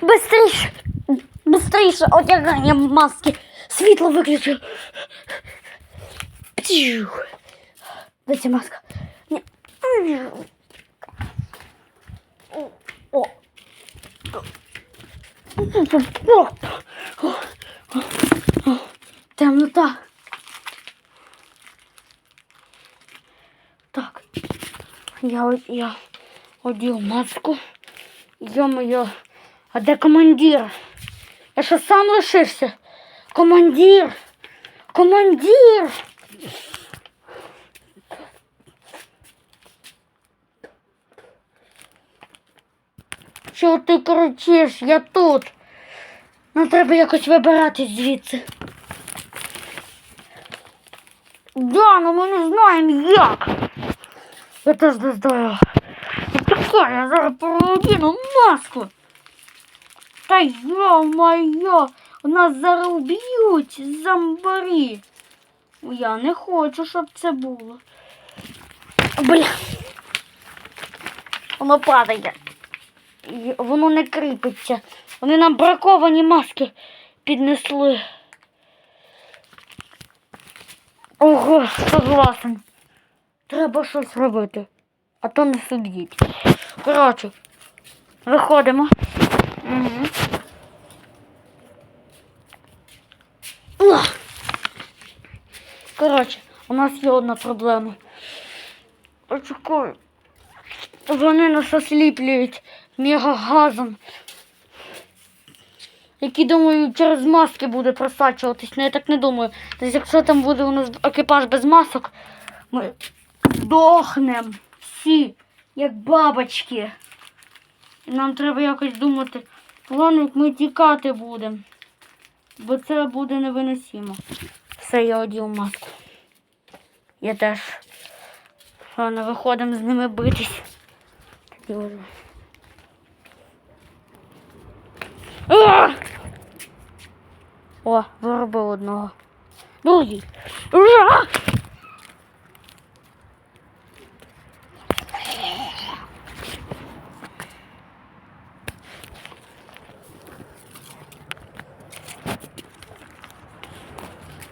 Бистріше! Бистріше одягання маски. Світло виключу. Де ця маска? Ні. Темнота. Так. Я, я одів маску. Йо-моє, а де командир? Я що сам лишився? Командир! Командир! Що ти кричиш? Я тут. Нам треба якось вибиратись звідси. Да, ну ми не знаємо як. Я теж не знаю. Така, я зараз переодіну маску. Та йо-моє, нас зараз вб'ють зомбарі. Я не хочу, щоб це було. Бля. Воно падає. Воно не кріпиться. Вони нам браковані маски піднесли. Ого, согласен. Треба щось робити, а то не сидіть. Коротше, виходимо. Коротше, у нас є одна проблема. Очікую. Вони нас осліплюють мегагазом. Який, думаю, через маски буде просачуватись. Ну я так не думаю. Тобто, якщо там буде у нас екіпаж без масок, ми здохнемо всі, як бабочки. І нам треба якось думати, план, як ми тікати будемо. Бо це буде невиносимо. Все, я одів маску. Я теж. Ладно, виходимо з ними битись. О, виробив одного. Другий.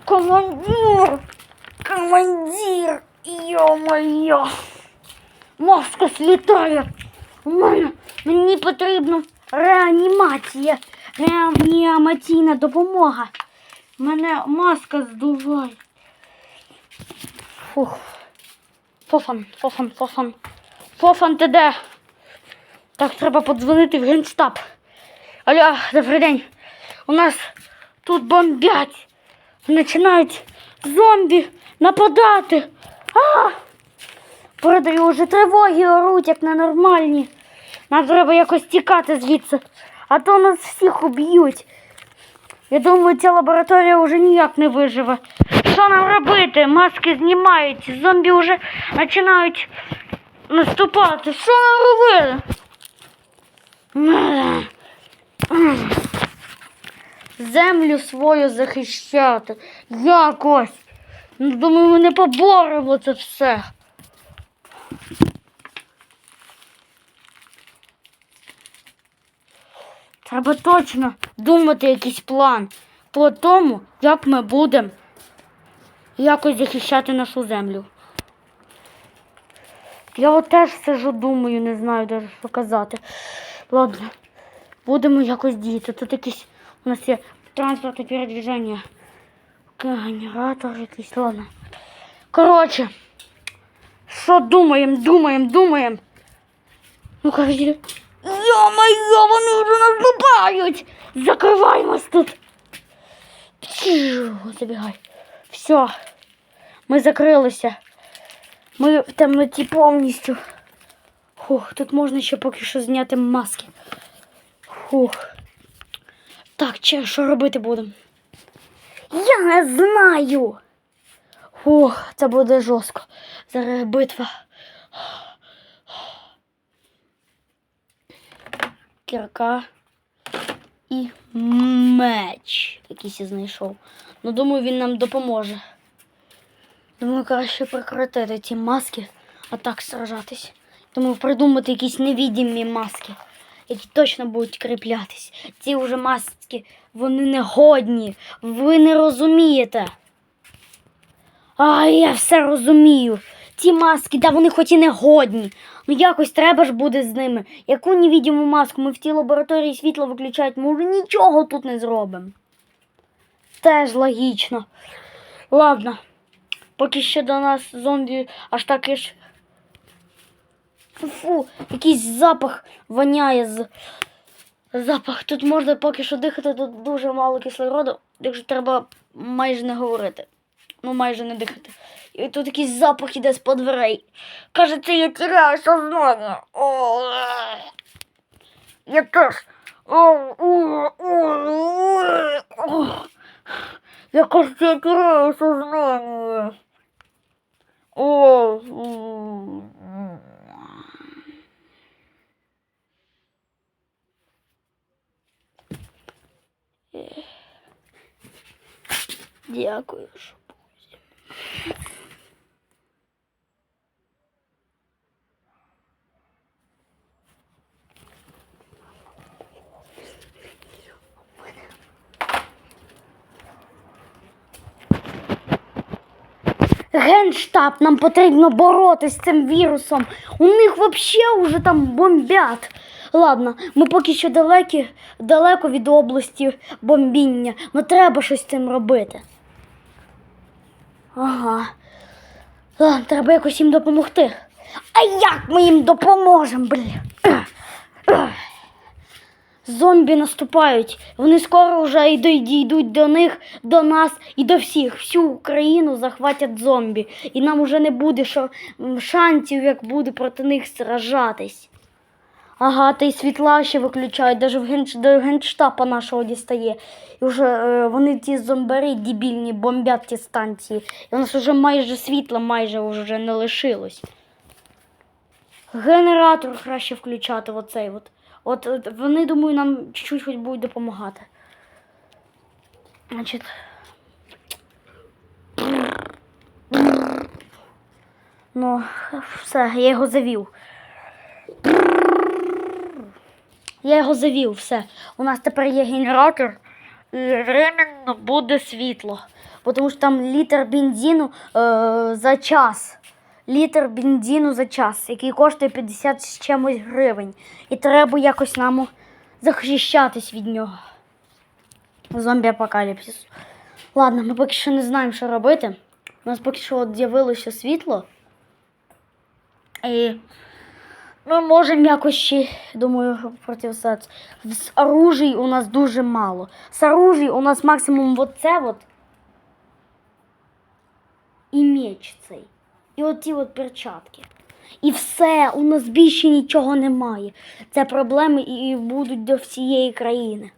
Командир! Командир! Йо-моє! Маска слітає! Мене мені потрібна реанімація, реанімаційна допомога. Мене маска здуває. Фух. Фофан, фофан, фофан. Фофан, ти де? Так, треба подзвонити в генштаб. Алло, добрий день. У нас тут бомбять. Починають зомбі нападати. А! Передаю вже тривоги оруть, як ненормальні. Нам треба якось тікати звідси, а то нас всіх уб'ють. Я думаю, ця лабораторія вже ніяк не виживе. Що нам робити? Маски знімають, зомбі вже починають наступати. Що нам робити? Землю свою захищати. Якось. Ну, Думаю, ми не поборемо це все. Треба точно думати якийсь план по тому, як ми будемо якось захищати нашу землю. Я от теж сижу, думаю, не знаю навіть що казати. Ладно, будемо якось діяти. Тут якийсь у нас є транспортне передвіження. Генератор якийсь, ладно. Коротше, що думаємо, думаємо, думаємо. Ну, коротше, Йо-моє, вони вже наступають! Закриваємось тут. Пшу, Забігай. Все. Ми закрилися. Ми в темноті повністю. Фух, тут можна ще поки що зняти маски. Фух. Так, че, що робити будемо? Я не знаю. Фух, це буде жорстко. Зараз битва. кірка і меч. Якийсь я знайшов. Ну, думаю, він нам допоможе. Думаю, краще прекратити ці маски, а так сражатись. Думаю, придумати якісь невідімі маски, які точно будуть кріплятись. Ці вже маски, вони не годні. Ви не розумієте. А я все розумію. Ці маски, да вони хоч і не годні. Ну якось треба ж буде з ними. Яку невідіму маску ми в тій лабораторії світло виключають, ми вже нічого тут не зробимо. Теж логічно. Ладно, поки ще до нас зомбі аж так і ж. Фу, якийсь запах воняє з. Запах. Тут можна поки що дихати, тут дуже мало кислороду, так що треба майже не говорити. Ну, майже не дихати. І тут якийсь запах іде з-под дверей. Кажеться, я теряю сознання. О, я теж. Я кажется, я теряю сознание. О, Дякую, що Генштаб, нам потрібно боротися з цим вірусом. У них взагалі вже там бомбять. Ладно, ми поки що далекі, далеко від області бомбіння, але треба щось з цим робити. Ага. Ладно, треба якось їм допомогти. А як ми їм допоможемо, блін? Зомбі наступають. Вони скоро вже дійдуть до них, до нас і до всіх. Всю Україну захватять зомбі. І нам уже не буде шансів, як буде проти них сражатись. Ага, та й світла ще виключають, навіть в генш... до генштаба нашого дістає. І вже е, вони ті зомбари дебільні бомбять ті станції. І у нас вже майже світла майже вже не лишилось. Генератор краще включати оцей от. От, от вони, думаю, нам чуть-чуть хоч будуть допомагати. Значить. Ну, все, я його завів. Я його завів, все. У нас тепер є генератор, і временно буде світло. Тому що там літр бензину е, за час. Літр бензину за час, який коштує 50 з чимось гривень. І треба якось нам захищатись від нього. Зомбі апокаліпсис. Ладно, ми поки що не знаємо, що робити. У нас поки що з'явилося світло. І ми можемо якось ще, думаю, противстати. З оружій у нас дуже мало. З оружій у нас максимум вот це от. І меч цей. І оті от перчатки. І все, у нас більше нічого немає. Це проблеми і будуть до всієї країни.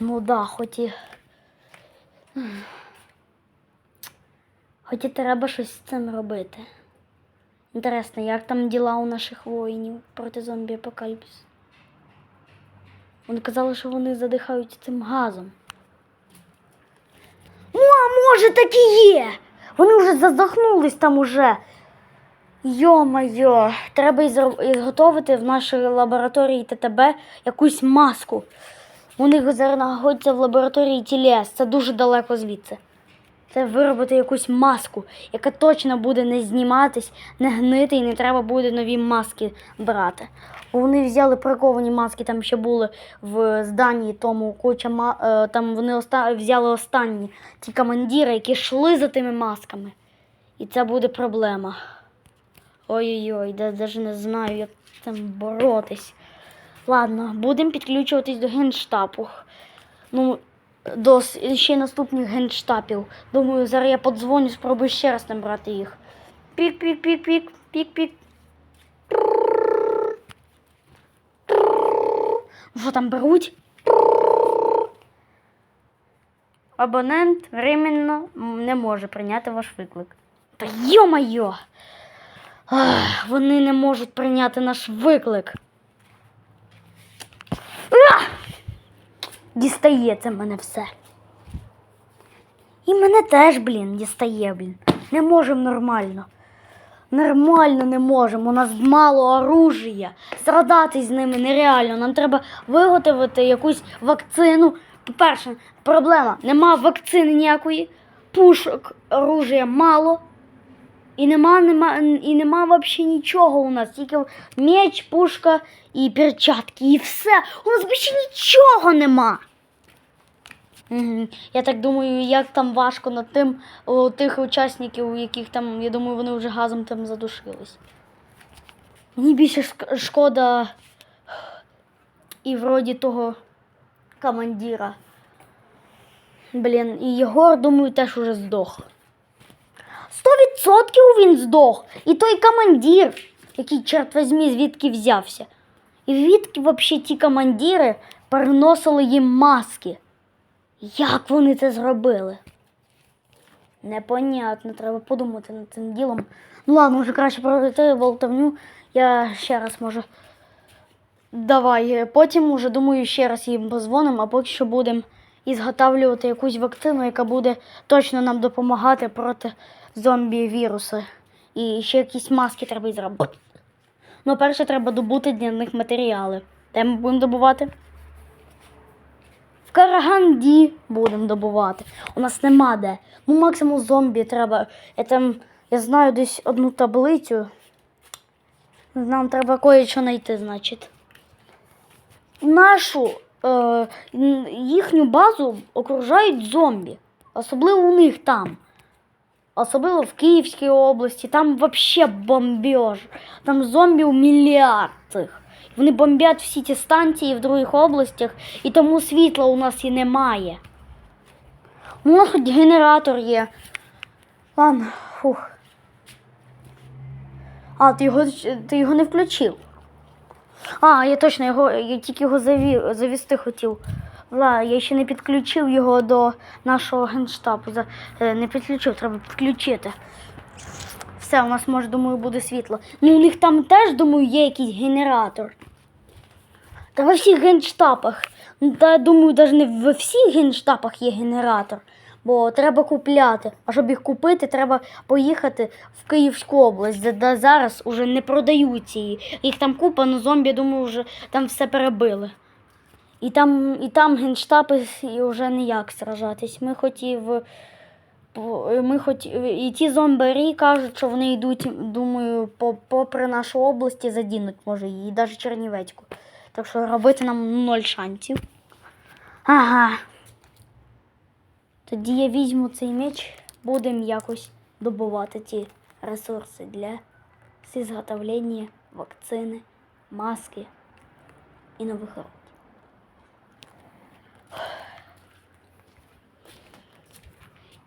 Ну да, хоч і. Хоч і треба щось з цим робити. Інтересно, як там діла у наших воїнів проти зомбі апокаліпсису? Вони казали, що вони задихають цим газом. Ну, а може так і є. Вони вже задохнулись там уже. Йо-майо, треба ізготовити в нашій лабораторії ТТБ якусь маску. У них зараз знаходиться в лабораторії тілес, це дуже далеко звідси. Це виробити якусь маску, яка точно буде не зніматись, не гнити, і не треба буде нові маски брати. Вони взяли приковані маски, там ще були в зданні тому куча ма... е, там вони оста... взяли останні ті командири, які йшли за тими масками. І це буде проблема. Ой-ой-ой, я навіть не знаю, як цим боротись. Ладно, будемо підключуватись до генштабу. Ну, до ще наступних генштабів. Думаю, зараз я подзвоню, спробую ще раз набрати їх. Пік-пік-пік-пік, пік-пік. Що там беруть? Абонент временно не може прийняти ваш виклик. Та йо-майо! Вони не можуть прийняти наш виклик. Дістає це мене все. І мене теж, блін, дістає, блін. Не можемо нормально. нормально не можемо. У нас мало оружия. Страдати з ними нереально. Нам треба виготовити якусь вакцину. По-перше, проблема: нема вакцини ніякої, пушок, оружия мало. І нема, нема, і нема взагалі нічого у нас. Тільки меч, пушка і перчатки. І все. У нас більше нічого нема. Я так думаю, як там важко над тим у тих учасників, у яких там, я думаю, вони вже газом там задушились. Мені більше шкода і вроді того командира. Блін, і Єгор, думаю, теж уже здох. Сто відсотків він здох. І той командир, який, черт возьмі, звідки взявся. І звідки взагалі ті командири переносили їм маски? Як вони це зробили? Непонятно, треба подумати над цим ділом. Ну ладно, вже краще пройти болтовню. Я ще раз може. Давай. е, Потім уже думаю, ще раз їм позвонимо, а поки що будемо ізготавлювати якусь вакцину, яка буде точно нам допомагати проти зомбі-вірусу. І ще якісь маски треба зробити. Ну, перше треба добути для них матеріали. Де ми будемо добувати? Караганді будемо добувати. У нас нема де. Ну, максимум зомбі треба. Я там, я знаю десь одну таблицю. Нам треба кое-що знайти, значить. Нашу е, їхню базу окружають зомбі. Особливо у них там. Особливо в Київській області, там взагалі бомбеж. Там зомбів мільярд цих. Вони бомблять всі ті станції в других областях, і тому світла у нас і немає. У нас хоч генератор є. Ладно, фух. А, ти його, ти його не включив. А, я точно його, я тільки його заві, завісти хотів. Ла, я ще не підключив його до нашого генштабу. Е, Не підключив, треба підключити. Все, у нас може, думаю, буде світло. Ну, у них там теж, думаю, є якийсь генератор. Та во всіх генштабах. Ну, Та думаю, навіть не во всіх генштабах є генератор. Бо треба купляти. А щоб їх купити, треба поїхати в Київську область, де, де зараз уже не продають ці. Їх там купа, але зомбі, думаю, вже там все перебили. І там, і там генштаби і вже ніяк сражатись. Ми хотів. Ми хоч і ті зомбарі кажуть, що вони йдуть, думаю, попри нашу область задінуть, може, її, і навіть Чернівецьку. Так що робити нам ноль шансів. Ага. Тоді я візьму цей меч, будемо якось добувати ті ресурси для зіготовлення вакцини, маски і нових років.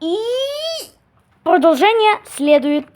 И продолжение следует.